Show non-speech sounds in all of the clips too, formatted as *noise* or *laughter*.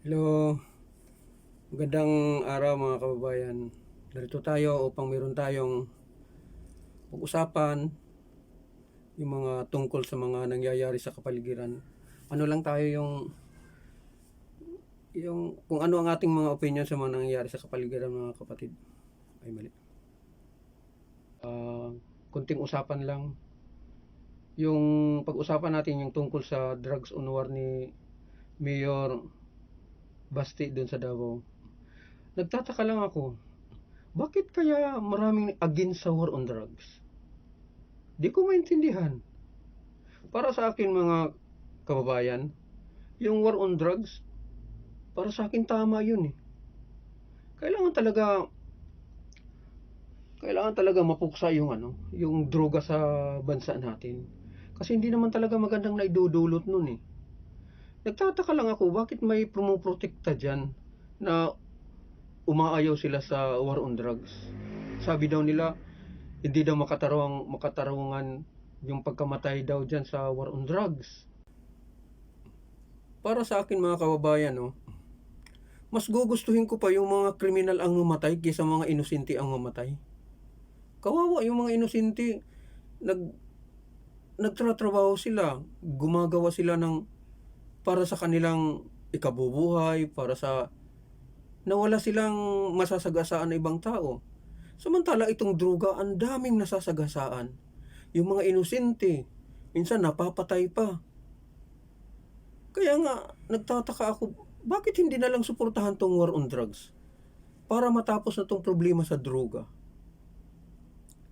Hello, magandang araw mga kababayan. Narito tayo upang meron tayong pag-usapan yung mga tungkol sa mga nangyayari sa kapaligiran. Ano lang tayo yung yung kung ano ang ating mga opinion sa mga nangyayari sa kapaligiran mga kapatid. Ay mali. Ah, kunting usapan lang. Yung pag-usapan natin yung tungkol sa drugs on war ni Mayor Basti doon sa Davao. Nagtataka lang ako, bakit kaya maraming against sa war on drugs? Di ko maintindihan. Para sa akin mga kababayan, yung war on drugs, para sa akin tama yun eh. Kailangan talaga kailangan talaga mapuksa yung ano, yung droga sa bansa natin. Kasi hindi naman talaga magandang naidudulot nun eh. Nagtataka lang ako bakit may pumuprotekta dyan na umaayaw sila sa war on drugs. Sabi daw nila, hindi daw makatarong, makatarungan yung pagkamatay daw dyan sa war on drugs. Para sa akin mga kababayan, no, mas gugustuhin ko pa yung mga kriminal ang mamatay kaysa mga inosente ang mamatay. Kawawa yung mga inosente, nag, nagtratrabaho sila, gumagawa sila ng para sa kanilang ikabubuhay, para sa nawala silang masasagasaan na ibang tao. Samantala itong droga, ang daming nasasagasaan. Yung mga inosente, minsan napapatay pa. Kaya nga, nagtataka ako, bakit hindi na lang suportahan tong war on drugs? Para matapos na tong problema sa droga.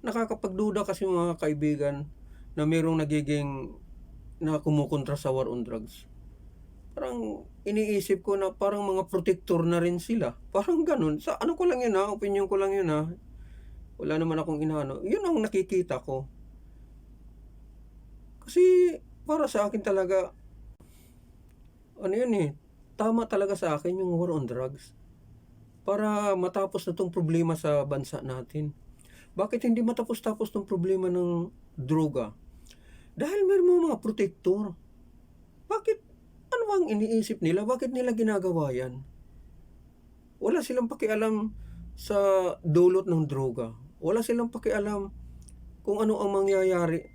Nakakapagduda kasi mga kaibigan na mayroong nagiging na kumukontra sa war on drugs parang iniisip ko na parang mga protector na rin sila. Parang ganun. Sa ano ko lang yun ha, opinion ko lang yun ha. Wala naman akong inaano. Yun ang nakikita ko. Kasi para sa akin talaga, ano yun eh, tama talaga sa akin yung war on drugs. Para matapos na tong problema sa bansa natin. Bakit hindi matapos-tapos tong problema ng droga? Dahil meron mga protector. Bakit bang iniisip nila? Bakit nila ginagawa yan? Wala silang pakialam sa dulot ng droga. Wala silang pakialam kung ano ang mangyayari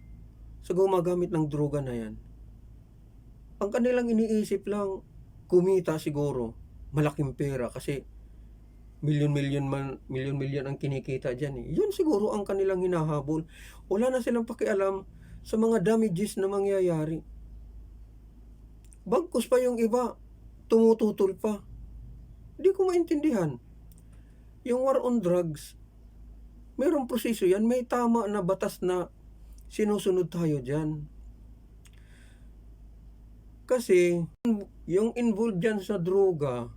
sa gumagamit ng droga na yan. Ang kanilang iniisip lang, kumita siguro, malaking pera kasi milyon-milyon man, milyon-milyon ang kinikita dyan eh. Yun siguro ang kanilang hinahabol. Wala na silang pakialam sa mga damages na mangyayari. Bagkus pa yung iba, tumututol pa. Hindi ko maintindihan. Yung war on drugs, mayroong proseso yan, may tama na batas na sinusunod tayo dyan. Kasi, yung involved dyan sa droga,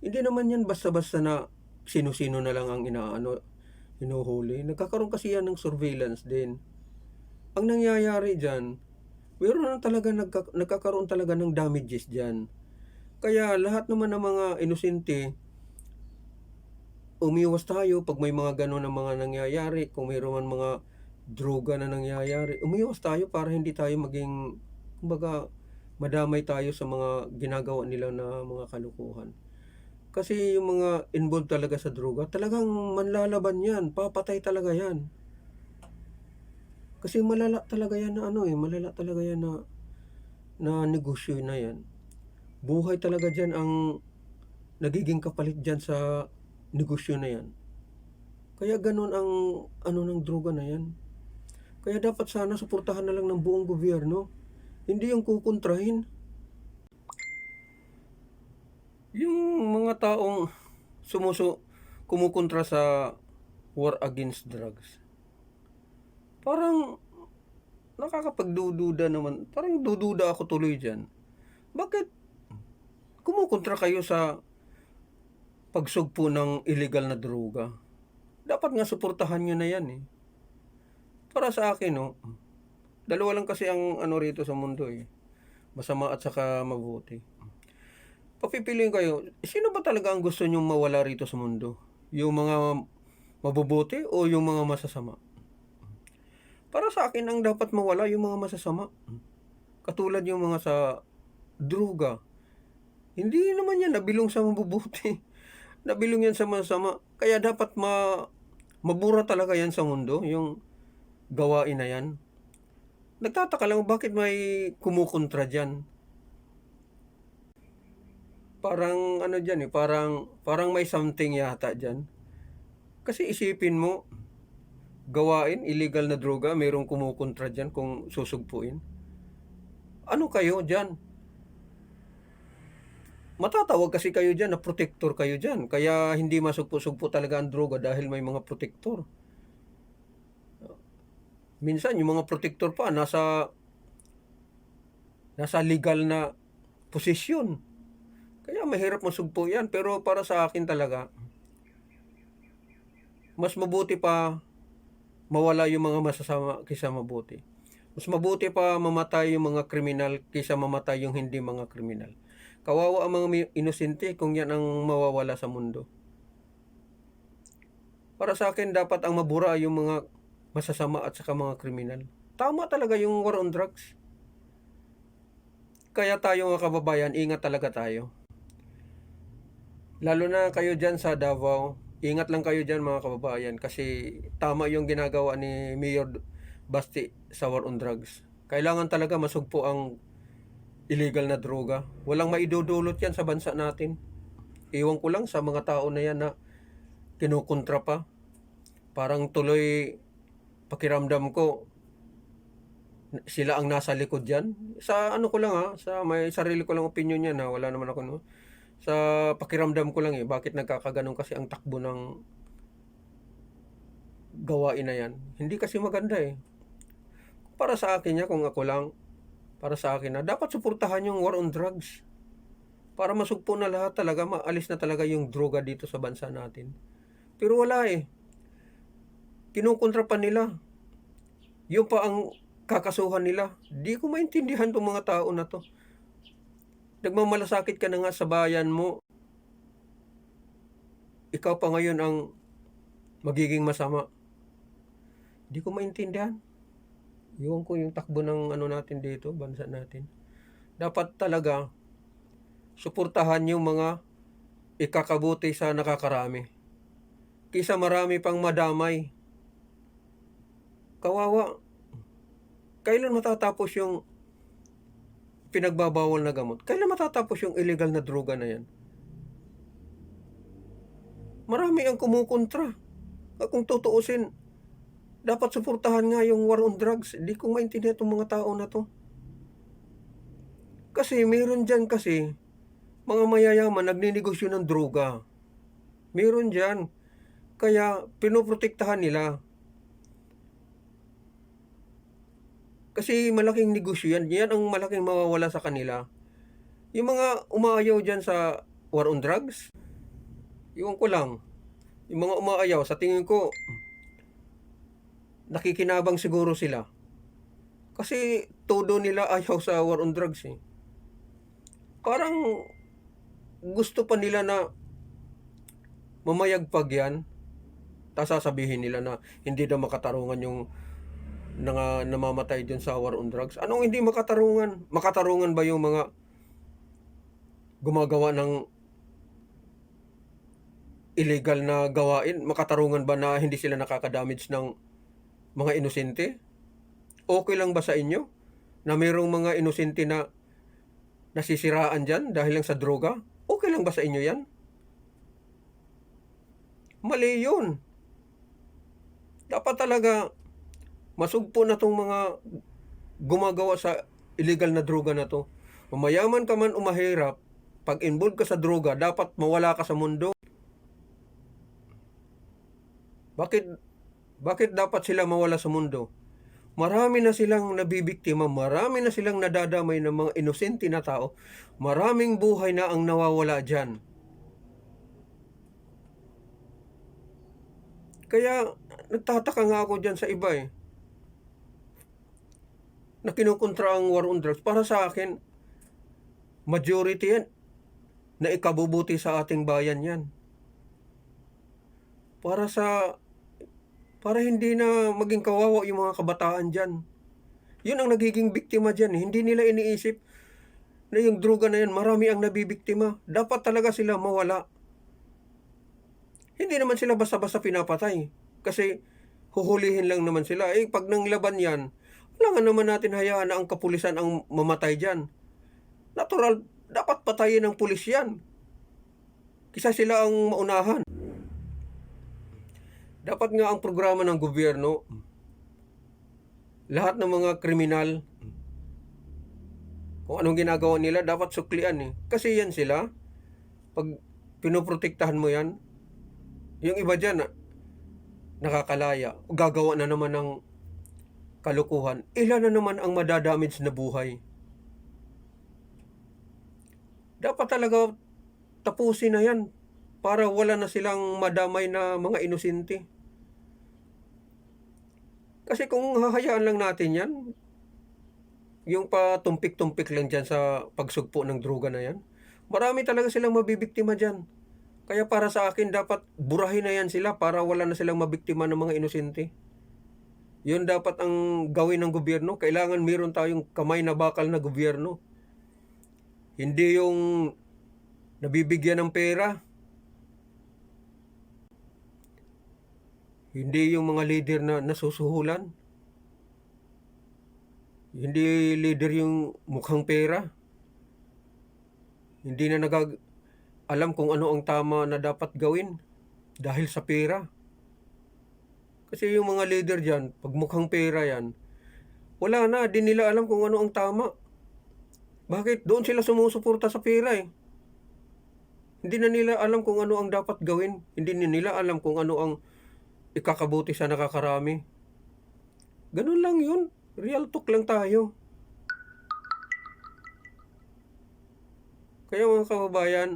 hindi naman yan basta-basta na sino-sino na lang ang inaano, hinuhuli. Nagkakaroon kasi yan ng surveillance din. Ang nangyayari dyan, meron na talaga nagka, nagkakaroon talaga ng damages dyan. Kaya lahat naman ng mga inosente, umiwas tayo pag may mga gano'n na mga nangyayari, kung mayroon mga droga na nangyayari, umiwas tayo para hindi tayo maging, kumbaga, madamay tayo sa mga ginagawa nila na mga kalukuhan. Kasi yung mga involved talaga sa droga, talagang manlalaban yan, papatay talaga yan. Kasi malala talaga yan na ano eh, malala talaga yan na na negosyo na yan. Buhay talaga dyan ang nagiging kapalit dyan sa negosyo na yan. Kaya ganun ang ano ng droga na yan. Kaya dapat sana suportahan na lang ng buong gobyerno. Hindi yung kukontrahin. Yung mga taong sumuso kumukontra sa war against drugs parang nakakapagdududa naman. Parang dududa ako tuloy dyan. Bakit kumukontra kayo sa pagsugpo ng illegal na droga? Dapat nga suportahan nyo na yan eh. Para sa akin, no, dalawa lang kasi ang ano rito sa mundo eh. Masama at saka mabuti. Papipiliin kayo, sino ba talaga ang gusto nyong mawala rito sa mundo? Yung mga mabubuti o yung mga masasama? Para sa akin, ang dapat mawala yung mga masasama. Katulad yung mga sa droga. Hindi naman yan nabilong sa mabubuti. *laughs* Nabilong yan sa masama. Kaya dapat ma mabura talaga yan sa mundo, yung gawain na yan. Nagtataka lang bakit may kumukontra diyan. Parang ano diyan eh, parang parang may something yata diyan. Kasi isipin mo, gawain illegal na droga, mayroong kumukontra diyan kung susugpuin. Ano kayo diyan? Matatawag kasi kayo diyan na protector kayo diyan. Kaya hindi masugpo-sugpo talaga ang droga dahil may mga protector. Minsan yung mga protector pa nasa nasa legal na posisyon. Kaya mahirap masugpo yan. Pero para sa akin talaga, mas mabuti pa mawala yung mga masasama kaysa mabuti. Mas mabuti pa mamatay yung mga kriminal kaysa mamatay yung hindi mga kriminal. Kawawa ang mga inosente kung yan ang mawawala sa mundo. Para sa akin, dapat ang mabura yung mga masasama at saka mga kriminal. Tama talaga yung war on drugs. Kaya tayo mga kababayan, ingat talaga tayo. Lalo na kayo dyan sa Davao, ingat lang kayo dyan mga kababayan kasi tama yung ginagawa ni Mayor Basti sa war on drugs. Kailangan talaga masugpo ang illegal na droga. Walang maidudulot yan sa bansa natin. Iwan ko lang sa mga tao na yan na kinukontra pa. Parang tuloy pakiramdam ko sila ang nasa likod yan. Sa ano ko lang ha, sa may sarili ko lang opinion yan ha, wala naman ako no. Sa pakiramdam ko lang eh, bakit nagkakaganon kasi ang takbo ng gawain na yan. Hindi kasi maganda eh. Para sa akin ya, kung ako lang, para sa akin na dapat suportahan yung war on drugs. Para masugpo na lahat talaga, maalis na talaga yung droga dito sa bansa natin. Pero wala eh. Kinukontra pa nila. Yung pa ang kakasuhan nila. Di ko maintindihan tong mga tao na to. Nagmamalasakit ka na nga sa bayan mo. Ikaw pa ngayon ang magiging masama. Di ko maintindihan. Iwan ko yung takbo ng ano natin dito, bansa natin. Dapat talaga suportahan yung mga ikakabuti sa nakakarami. Kisa marami pang madamay. Kawawa. Kailan matatapos yung pinagbabawal na gamot? Kailan matatapos yung illegal na droga na yan? Marami ang kumukontra. Kung tutuusin, dapat suportahan nga yung war on drugs. Hindi ko maintindihan itong mga tao na to. Kasi meron dyan kasi, mga mayayaman nagninegosyo ng droga. Meron dyan. Kaya pinoprotektahan nila. Kasi malaking negosyo yan. Yan ang malaking mawawala sa kanila. Yung mga umaayaw dyan sa war on drugs, iwan ko lang. Yung mga umaayaw, sa tingin ko, nakikinabang siguro sila. Kasi todo nila ayaw sa war on drugs eh. Parang gusto pa nila na mamayagpag yan. Tapos sasabihin nila na hindi daw makatarungan yung nga namamatay dun sa war on drugs. Anong hindi makatarungan? Makatarungan ba yung mga gumagawa ng illegal na gawain? Makatarungan ba na hindi sila nakakadamage ng mga inosente? Okay lang ba sa inyo na mayroong mga inosente na nasisiraan dyan dahil lang sa droga? Okay lang ba sa inyo yan? Mali yun. Dapat talaga masugpo na tong mga gumagawa sa illegal na droga na to. Mamayaman ka man umahirap, pag involved ka sa droga, dapat mawala ka sa mundo. Bakit bakit dapat sila mawala sa mundo? Marami na silang nabibiktima, marami na silang nadadamay ng mga inosente na tao, maraming buhay na ang nawawala dyan. Kaya nagtataka nga ako dyan sa iba eh. Na kinukontra ang war on drugs. Para sa akin, majority yan na ikabubuti sa ating bayan yan. Para sa para hindi na maging kawawa yung mga kabataan dyan. Yun ang nagiging biktima dyan. eh. Hindi nila iniisip na yung droga na yan, marami ang nabibiktima. Dapat talaga sila mawala. Hindi naman sila basta-basta pinapatay. Kasi huhulihin lang naman sila. Eh, pag nang laban yan, wala nga naman natin hayaan na ang kapulisan ang mamatay dyan. Natural, dapat patayin ng pulis yan. Kisa sila ang maunahan. Dapat nga ang programa ng gobyerno, lahat ng mga kriminal, kung anong ginagawa nila, dapat suklian eh. Kasi yan sila, pag pinoprotektahan mo yan, yung iba dyan, nakakalaya, gagawa na naman ng kalukuhan, ilan na naman ang madadamage na buhay. Dapat talaga tapusin na yan para wala na silang madamay na mga inosente. Kasi kung hahayaan lang natin yan, yung patumpik-tumpik lang dyan sa pagsugpo ng droga na yan, marami talaga silang mabibiktima dyan. Kaya para sa akin, dapat burahin na yan sila para wala na silang mabiktima ng mga inosente. Yun dapat ang gawin ng gobyerno. Kailangan meron tayong kamay na bakal na gobyerno. Hindi yung nabibigyan ng pera. Hindi yung mga leader na nasusuhulan. Hindi leader yung mukhang pera. Hindi na nagag alam kung ano ang tama na dapat gawin dahil sa pera. Kasi yung mga leader dyan, pag mukhang pera yan, wala na, di nila alam kung ano ang tama. Bakit? Doon sila sumusuporta sa pera eh. Hindi na nila alam kung ano ang dapat gawin. Hindi na nila alam kung ano ang ikakabuti sa nakakarami. Ganun lang yun. Real talk lang tayo. Kaya mga kababayan,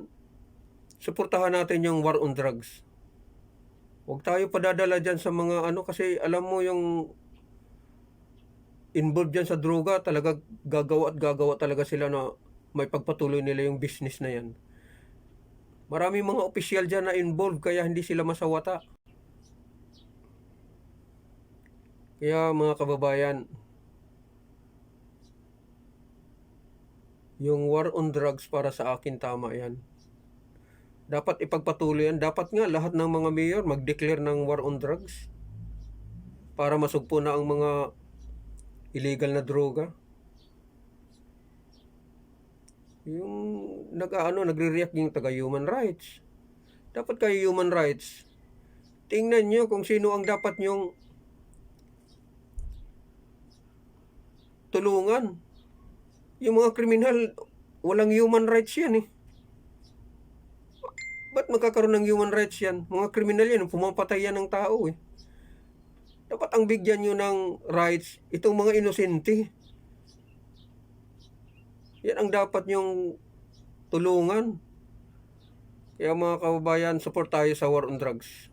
suportahan natin yung war on drugs. Huwag tayo padadala dyan sa mga ano kasi alam mo yung involved dyan sa droga, talaga gagawa at gagawa talaga sila na may pagpatuloy nila yung business na yan. Marami mga opisyal dyan na involved kaya hindi sila masawata. Kaya mga kababayan, yung war on drugs para sa akin tama yan. Dapat ipagpatuloy yan. Dapat nga lahat ng mga mayor mag-declare ng war on drugs para masugpo na ang mga illegal na droga. Yung nag-ano, nagre-react yung taga human rights. Dapat kayo human rights. Tingnan nyo kung sino ang dapat nyong tulungan. Yung mga kriminal, walang human rights yan eh. Ba't magkakaroon ng human rights yan? Mga kriminal yan, pumapatay yan ng tao eh. Dapat ang bigyan nyo ng rights, itong mga inosente. Yan ang dapat nyong tulungan. Kaya mga kababayan, support tayo sa war on drugs.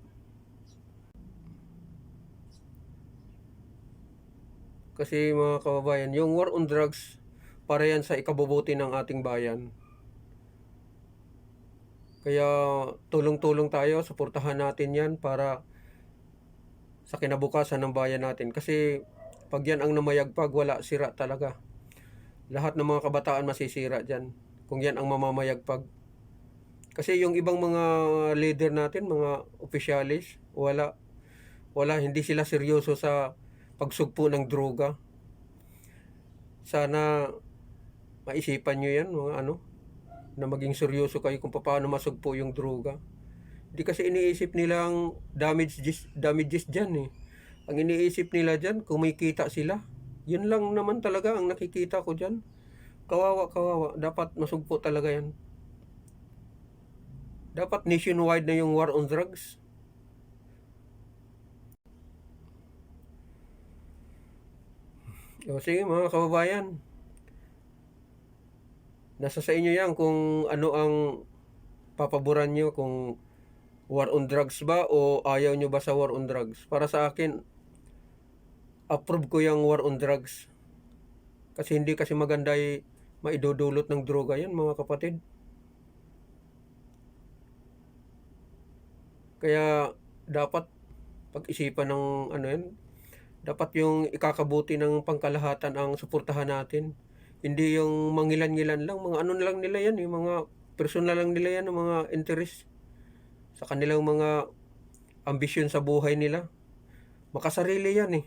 Kasi mga kababayan, yung war on drugs, para yan sa ikabubuti ng ating bayan. Kaya tulong-tulong tayo, suportahan natin yan para sa kinabukasan ng bayan natin. Kasi pag yan ang namayagpag, wala, sira talaga. Lahat ng mga kabataan masisira dyan kung yan ang mamamayagpag. Kasi yung ibang mga leader natin, mga opisyalis, wala. Wala, hindi sila seryoso sa pagsugpo ng droga. Sana maisipan nyo yan, mga ano, na maging seryoso kayo kung paano masugpo yung droga. Hindi kasi iniisip nila ang damages, damages dyan eh. Ang iniisip nila dyan, kumikita sila. Yun lang naman talaga ang nakikita ko dyan. Kawawa, kawawa. Dapat masugpo talaga yan. Dapat nationwide na yung war on drugs. O sige mga kababayan, nasa sa inyo yan kung ano ang papaboran nyo kung war on drugs ba o ayaw nyo ba sa war on drugs. Para sa akin, approve ko yung war on drugs. Kasi hindi kasi maganda ay maidudulot ng droga yan mga kapatid. Kaya dapat pag-isipan ng ano yan, dapat yung ikakabuti ng pangkalahatan ang suportahan natin. Hindi yung mangilan-ngilan lang, mga ano lang nila yan, yung mga personal lang nila yan, yung mga interest sa kanilang mga ambisyon sa buhay nila. Makasarili yan eh.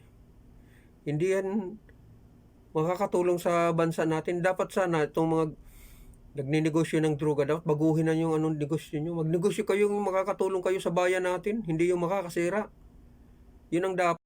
Hindi yan makakatulong sa bansa natin. Dapat sana itong mga nagninegosyo ng droga, dapat baguhin na yung anong negosyo nyo. Magnegosyo kayo yung makakatulong kayo sa bayan natin, hindi yung makakasira. Yun ang dapat.